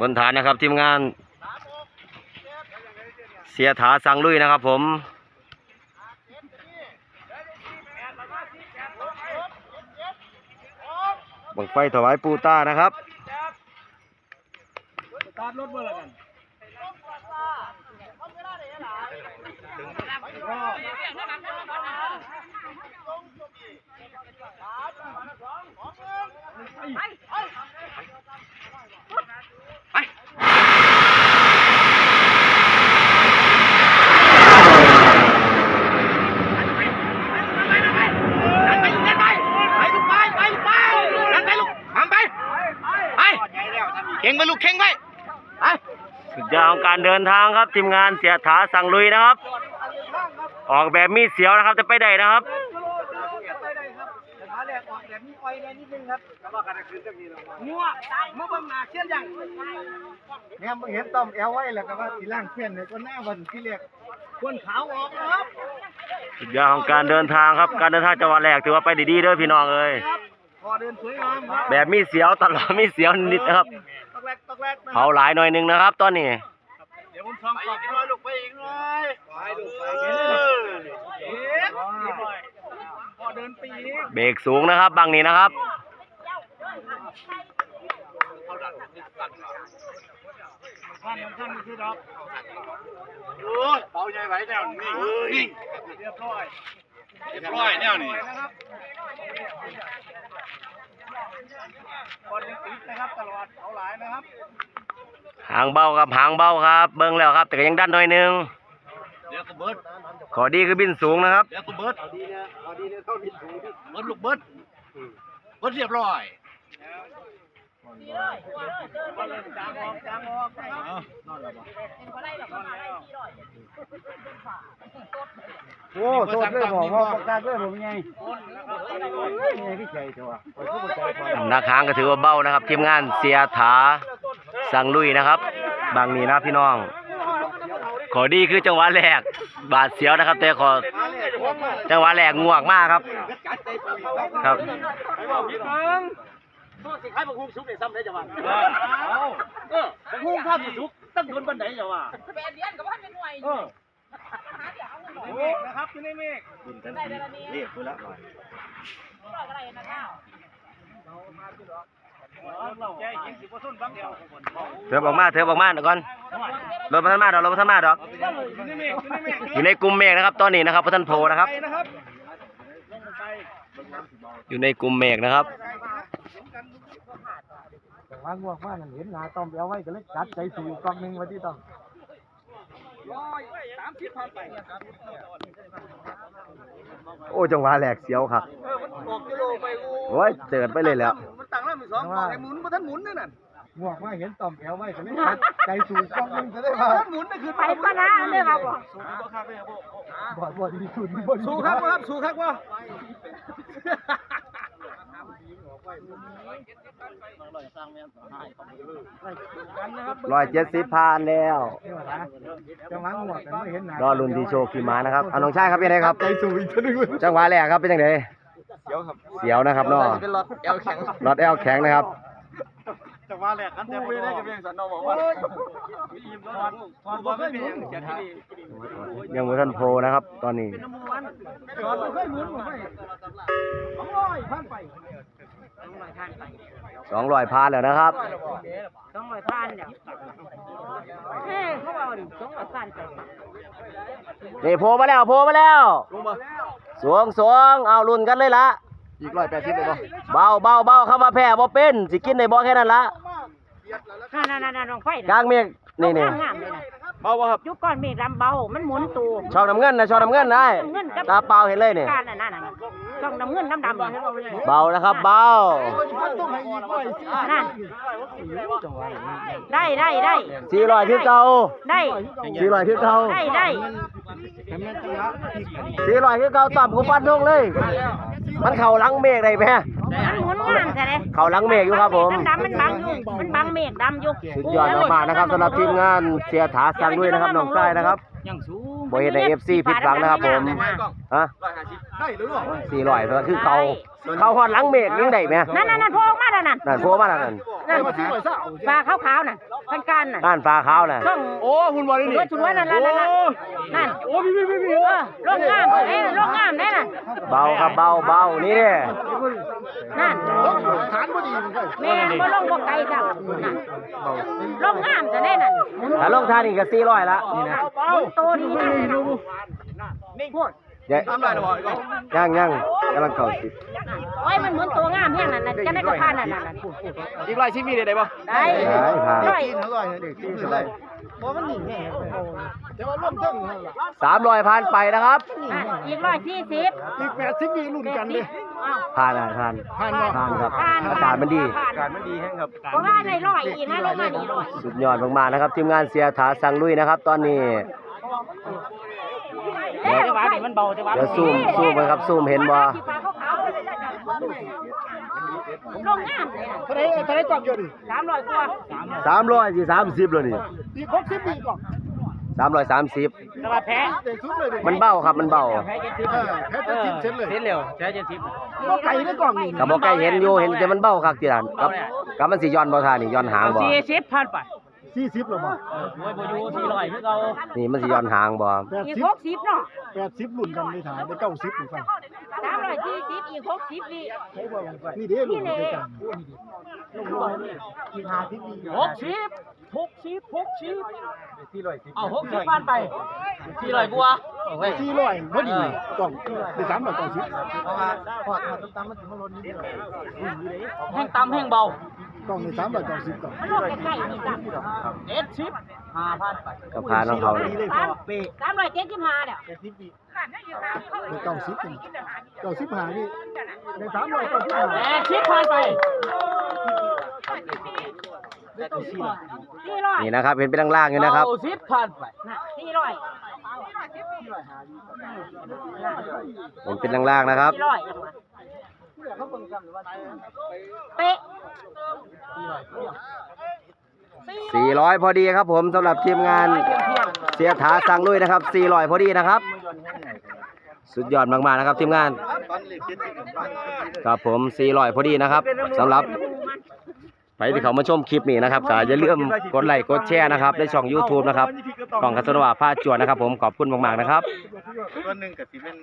บนฐานนะครับทีมงาน เสียถาสังลุยนะครับผมบังไฟถวายปูต้านะครับตาร์ทรถเมื่อไรกัน เข่งไปลูกเข่งไปสุดยอดของการเดินทางครับทีมงานเสียถาสั่งลุยนะครับ ออกแบบมีเสียวนะครับจะไปได้นะครับไปได้ครับขาแรกออกแบบนี้อ้อยแน่นิดนึงครับแล้วว่ากันคืนจะมีรางวัลงัวเมื่อบังหนาเชี่ยนยังเนี่ยมึงเห็นต้อมแอลไว้แล้วก็ว่าสีล่างเพื่อนเนี่ยก็หน้าวันที่เรียกควรขาวออกนะครับสุดยอดของการเดินทางครับ การเดินทางจังหวัดแรกถือว่าไปได้ดีเด้อพี่น้องเอ้ยพอเดินสวยงามครับแบบมีเสียวตลอดมีเสียวนิดนะครับ ตอกแรกตอกแรกนะคเผารับหลายหน่อยหนึงนะครับ ตอนนี้ เดี๋ยวผมส่องกลับอีกหน่อยลูกไปอีกหน่อยไปลูกไปเอ๊ะพอเดินปีนี้เบรกสูงนะครับบางนี้นะครับ ท่านท่านนี่คือดอกโอ้ยเบาใหญ่ไหวแนวนี่นิ่งเรียบร้อยเรียบร้อยแนวนี่ นะครับ อลยังติดนะครับตลอดเขาหลายนะครับหางเบาครับหางเบาครับ เบิ้งแล้วครับแต่ก็ยังดันหน่อยหนึงเดี๋ยวก็เบิดขอดีคือบินสูงนะครับ เดี๋ยวก็เบิดเอาดีเนี่ยเอาดีเนี่ยเข้าดินถูดิเบิดลูกเบิดเบิดเรียบร้อย โอ้โทษเลยบอกว่าประกาศเลยผมไงไงพี่ใจเถอะผมก็ใจพอนักหางก็ถือว่าเบานะครับทีมงานเสียถาสังลุยนะครับ บางนี้นะพี่น้อง ขอดีคือจังหวะแรก บาดเสียวนะครับ แต่ขอจังหวะแรกงวกมากครับ ครับ สิขายบักฮุ้งสุกได้ซ้ำได้จังหวะเออบักฮุ้งข้าวสิสุกตั้งโดนบันไดจังหวะแปดเดือนกับว่าเป็นหน่วยเออหาเดี๋ยวเอาเงินหน่อยเมฆนะครับอยู่ในเมฆได้เดือนละนี้เรียกคุละร้อยอะไรนะเจ้าเราแกยิงสิบกว่าส้นบังเดียวเถิบออกมาเถิบออกมาเดี๋ยวก่อนรถพัฒนมาดอกรถพัฒนมาดอกอยู่ในเมฆอยู่ในเมฆอยู่ในกลุ่มเมฆนะครับตอนนี้นะครับพัฒนโพนะครับไปนะครับ อยู่ในกลุ่มเมฆนะครับแต่ ว่างวกมากเห็นหนาต้อมแอลไว้ก็เลยจัดใจสูงกองหนึ่งมาที่ต้อมสามสิบพันไปโอ้จังหวะแรกเสียวครับเออมันออกกิโลไปกูโอ้ยเจิดไปเลยแล้ว มันต่างแล้วมีสองบอกไอ้หมุนมันท่านหมุนนั่นน่ะงวกมาเห็นต้อมแอลไว้ก็เลยจัดใจสูงกองหนึ่งก็ได้ว่าท่านหมุนนั่นคือไปปะนะเลยมาบอกบอดบอดดีสุดบอดสู้ครับครับสู้ครับว่า ร้อยเจ็ดสิบพานแล้วจังหวะงวกกันไม่เห็นหน้ารอรุ่นที่โชคขี่ม้านะครับเอาน้องชายครับเป็นไงครับ ใจสูงอีกทีนึงจังหวะแรกครับเป็นยังไงเสียวครับเสียวนะครับเนาะเป็นรถเอลแข็งรถแอลแข็งนะครับจังหวะแรกกันแต่ไม่ได้กับเพียงสันนอบอกว่าอิ่มแล้วถอนบอลไม่เป็นอย่างเขียนที่นี่ยังไม่ทันโพลนะครับ ตอนนี้ถอนไม่ค่อยหมุนไม่ค่อยส องร้อยพันไปสองร้อยพานแล้วนะครับต้องร้อยพันเดี๋ยวเฮ้เขาบอกดิต้องร้อยพันไปนี่โพลมาแล้วโพลมาแล้วสวงสวงเอารุ่นกันเลยละอีกร้อยแปดสิบเลยป่ะเบาเบาเบาเข้ามาแพ้บ่เป็นสิกินได้บ่แค่นั้นละนั่นนั่นนั่นลองไฟกลางเมฆนี่นี่งาม เลยนะเบาบ่ครับ ยุคก่อนเมฆลำเบา มันหมุนตูชอบน้ำเงินนะชอบน้ำเงินได้ตาเปล่าเห็นเลยนี่การนั่นนั่นนั่นต้องน้ำเงินน้ำดำนั่นเบานะครับเบานั่นได้ได้ได้สี่ร้อยคือเก่าได้สี่ร้อยคือเก่าได้ได้สี่ร้อยคือเก่าต่ำกูฟันทงเลย มันเข่าหลังเมฆได้ไหมมันหมุนงามใช่ไหมเข่าหลังเมฆอยู่ครับผมดำมันบังอยู่มันบังเมฆดำอยู่สุดยอดมากๆนะครับสำหรับทีมงานเสียถาสังด้วยนะครับน้องชายนะครับบ่เห็นในเอฟซีผิดหวังนะครับผมฮะได้หรือเปล่าสี่ร้อยคือเก่า เข้าฮอดหลังเมฆยังได้ไหมนั่นนั่นนั่นโผล่ออกมาแล้วนั่นนั่นโผล่มาแล้วนั่นนั่นปลาขาวๆน่ะพันกันน่ะนั่นปลาขาวน่ะช่องโอ้คุณบอลนี่รถชุนไว้นั่นนั่นนั่นนั่นโอ้พี่พี่พี่เออลงงามเอ้ยลงงามแน่น่ะเบาครับเบาเบานี่เด้นั่นฐานบ่ดีมันก็แม่นบ่ลงบ่ไกลจ้ะนั่นลงงามแต่แน่นั่นถ้าลงท่านี่ก็400ละนี่นะบนโตนี่นั่นดูนี่พูดเดี๋ ยวทำไรหรออีกยังยังกำลังเข้าสิโอ้ยมันเหมือนตัวงามแห้งนั่นน่ะจะได้กระพานนั่นน่ะอีกไรชิมีได้ได้ปะได้ได้ผ่านร้อยกินอร่อยเด็กกินสบายบ่มันนี่แน่แต่ว่าร่มต้นนั่นล่ะสามร้อยผ่านไปนะครับนั่นอีกร้อยสี่สิบอีก80มีรุ่นกันเด้อ้าวผ่านอะผ่านผ่านบ่ผ่านครับผ่านอากาศมันดีการมันดีแห้งครับเพราะว่าในร้อยอีกนะลงมานี่ร้อยสุดยอดมากๆนะครับ ทีมงานเสียถาสังลุยนะครับ ตอนนี้ เดี๋ยวมันเบาจะเดี๋ยวซูมซูมกันครับซูมเห็นบ่ลงงามเลยน่ะเท่าไหร่เท่าไหร่กว่าอยู่ดิสามร้อยกว่าสามร้อยสี่สามสิบเลยนี่อีก60ปีก่อนสามร้อยสามสิบแต่ว่าแพ้เด็กสุดเลยดิมันเบ้าครับมันเบ้าเออแพ้จะทิพย์เซ็นเลยเส้นเร็วใช้เจ็ดสิบบ่ไก่ได้กล่องนี่กับบ่ใกล้เห็นอยู่เห็นแต่มันเบ้าครับที่นั่นกับกับมันสิย้อนบ่ท่านี่ย้อนหางบ่สี่สิบพันไป 40แล้วบ่โอ้ยบ่อยู่สี่ร้อยคือเรานี่มันสิย้อนหางบ่อีกหกสิบเนาะ80 80รุ่นกันในฐานได้90นี่ฟังสามร้อยสี่สิบอีกหกสิบนี่นี่เด้รุ่นด้วยกันหกสิบ หกสิบหกสิบเอาหกสิบพันไปสี่ร้อยกว่า400พอดีกล่องได้390แห้งต่ำแห้งเบากล่องได้390กล่องมันลงใกล้ๆนี่จ้ะเจ็ดสิบห้าพันไปกับพาน้องเขานี่สามสามร้อยเจ็ดสิบห้าเนี่ยได้90นี่95นี่ได้395แปดสิบพันไป สี่ร้อยนี่นะครับ เห็นเป็นล่างๆอยู่นะครับสิบพันไปสี่ร้อยเห็นเป็นล่างๆนะครับสี่ร้อยเป๊ะ400พอดีครับผมสำหรับทีมงานเสียถาสังลุยนะครับ400พอดีนะครับ สุดยอดมากๆนะครับทีมงาน ครับผม400พอดีนะครับสำหรับ ไปที่เขามาชมคลิปนี้นะครับก็อย่าลืมกดไลค์กดแชร์นะครับในช่อง YouTube นะครับของคัสนวาผ้าจวนนะครับ ผมขอบคุณมากๆนะครับ ตัวหนึ่งกับสีเป็น